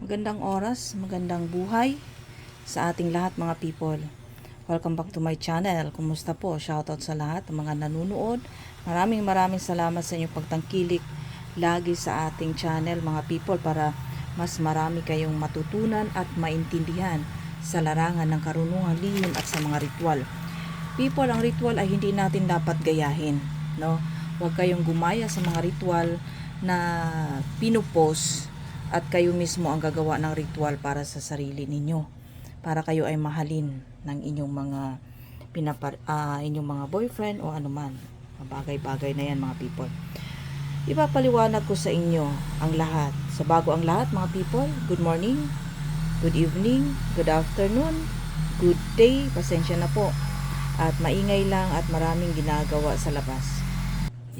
Magandang oras, magandang buhay sa ating lahat mga people. Welcome back to my channel. Kumusta po? Shoutout sa lahat ng mga nanonood. Maraming maraming salamat sa inyong pagtangkilik lagi sa ating channel mga people para mas marami kayong matutunan at maintindihan sa larangan ng karunungan lihim at sa mga ritual. People, ang ritual ay hindi natin dapat gayahin, no? Huwag kayong gumaya sa mga ritual na pinupost at kayo mismo ang gagawa ng ritual para sa sarili ninyo. Para kayo ay mahalin ng inyong mga pinapar, ah, inyong mga boyfriend o anuman. Bagay-bagay na yan mga people. Ipapaliwanag ko sa inyo ang lahat. Sa bago ang lahat mga people, good morning, good evening, good afternoon, good day, pasensya na po. At maingay lang at maraming ginagawa sa labas.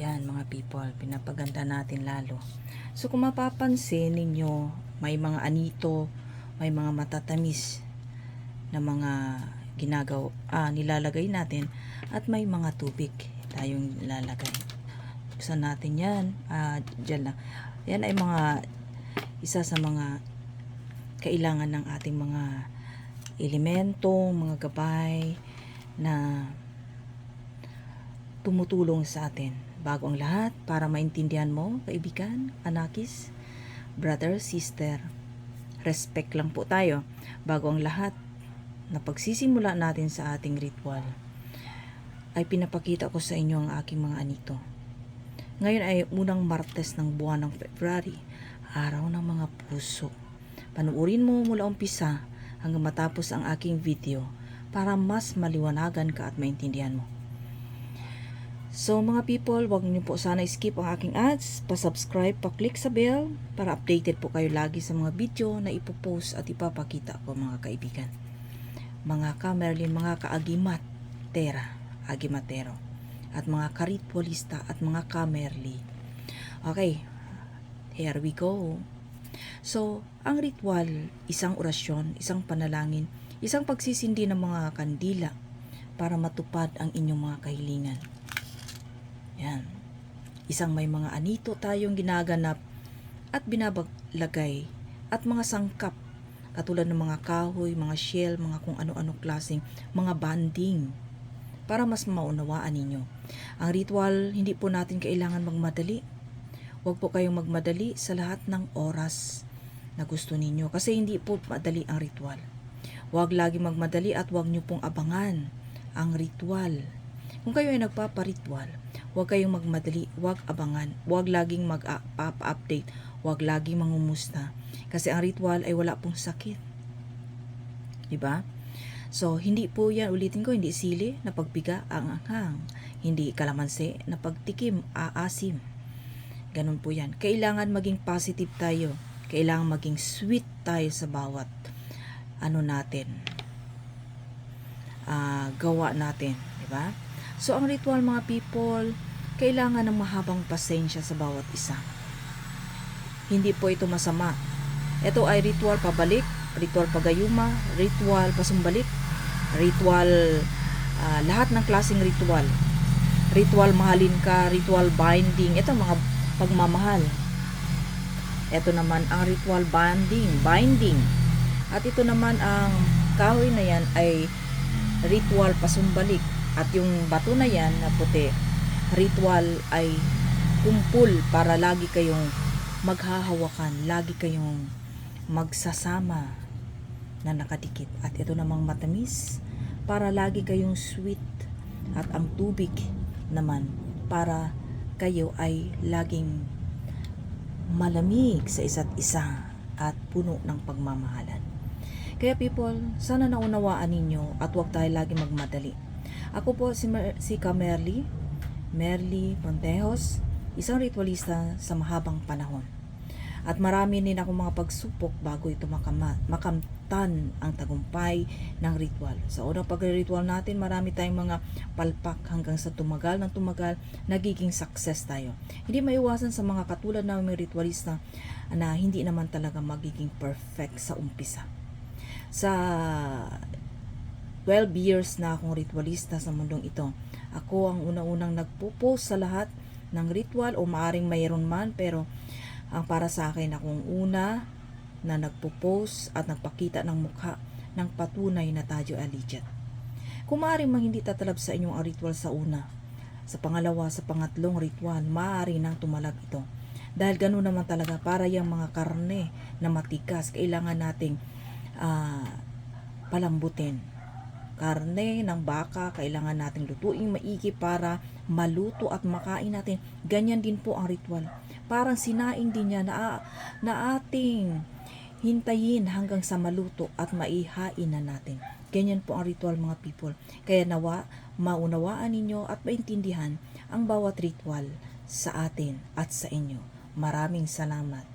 Yan mga people, pinapaganda natin lalo. So kung mapapansin ninyo, may mga anito, may mga matatamis na mga ginagawa, ah, nilalagay natin at may mga tubig tayong nilalagay. Buksan natin yan. Ah, dyan lang. Yan ay mga isa sa mga kailangan ng ating mga elemento, mga gabay na tumutulong sa atin. Bago ang lahat, para maintindihan mo, kaibigan, anakis, brother, sister, respect lang po tayo. Bago ang lahat, na pagsisimula natin sa ating ritual, ay pinapakita ko sa inyo ang aking mga anito. Ngayon ay unang Martes ng buwan ng February, araw ng mga puso. Panuorin mo mula umpisa hanggang matapos ang aking video para mas maliwanagan ka at maintindihan mo. So mga people, wag niyo po sana skip ang aking ads, pa-subscribe, pa-click sa bell para updated po kayo lagi sa mga video na ipopost at ipapakita ko mga kaibigan. Mga kamerlin, mga kaagimat, tera, agimatero, at mga karitwalista at mga kamerli. Okay, here we go. So, ang ritual, isang orasyon, isang panalangin, isang pagsisindi ng mga kandila para matupad ang inyong mga kahilingan. Yan. Isang may mga anito tayong ginaganap at binabaglagay at mga sangkap katulad ng mga kahoy, mga shell, mga kung ano-ano klaseng mga banding para mas maunawaan ninyo. Ang ritual, hindi po natin kailangan magmadali. Huwag po kayong magmadali sa lahat ng oras na gusto ninyo kasi hindi po madali ang ritual. Huwag lagi magmadali at huwag nyo pong abangan ang ritual. Kung kayo ay nagpaparitual, huwag kayong magmadali, huwag abangan, huwag laging mag-update, huwag laging mangumusta. Kasi ang ritual ay wala pong sakit. Diba? So, hindi po yan, ulitin ko, hindi sili na pagpiga ang anghang. Hindi kalamansi na pagtikim, aasim. Ganun po yan. Kailangan maging positive tayo. Kailangan maging sweet tayo sa bawat ano natin. ah gawa natin. Diba? So, ang ritual mga people, kailangan ng mahabang pasensya sa bawat isa. Hindi po ito masama. Ito ay ritual pabalik, ritual pagayuma, ritual pasumbalik, ritual, ah, lahat ng klaseng ritual. Ritual mahalin ka, ritual binding, ito mga pagmamahal. Ito naman ang ritual binding, binding. At ito naman ang kahoy na yan ay ritual pasumbalik. At yung bato na yan na puti, ritual ay kumpul para lagi kayong maghahawakan, lagi kayong magsasama na nakadikit. At ito namang matamis para lagi kayong sweet at ang tubig naman para kayo ay laging malamig sa isa't isa at puno ng pagmamahalan. Kaya people, sana naunawaan ninyo at huwag tayo lagi magmadali. Ako po si, Mer- si Kamerly, Merly Montejos, isang ritualista sa mahabang panahon. At marami din ako mga pagsupok bago ito makama, makamtan ang tagumpay ng ritual. Sa unang pagre-ritual natin, marami tayong mga palpak hanggang sa tumagal ng tumagal, nagiging success tayo. Hindi maiwasan sa mga katulad namin ritualista na hindi naman talaga magiging perfect sa umpisa. Sa 12 years na akong ritualista sa mundong ito, ako ang unang-unang nagpo-post sa lahat ng ritual o maaring mayroon man pero ang para sa akin akong una na nagpo-post at nagpakita ng mukha ng patunay na tayo allegiant. Kung maaari mang hindi tatalab sa inyong ritual sa una, sa pangalawa, sa pangatlong ritual, maaari nang tumalab ito. Dahil gano'n naman talaga, para yung mga karne na matigas, kailangan nating ah, palambutin. Karne ng baka, kailangan nating lutuing maigi para maluto at makain natin. Ganyan din po ang ritual. Parang sinaing din niya na, na ating hintayin hanggang sa maluto at maihain na natin. Ganyan po ang ritual mga people. Kaya nawa, maunawaan ninyo at maintindihan ang bawat ritual sa atin at sa inyo. Maraming salamat.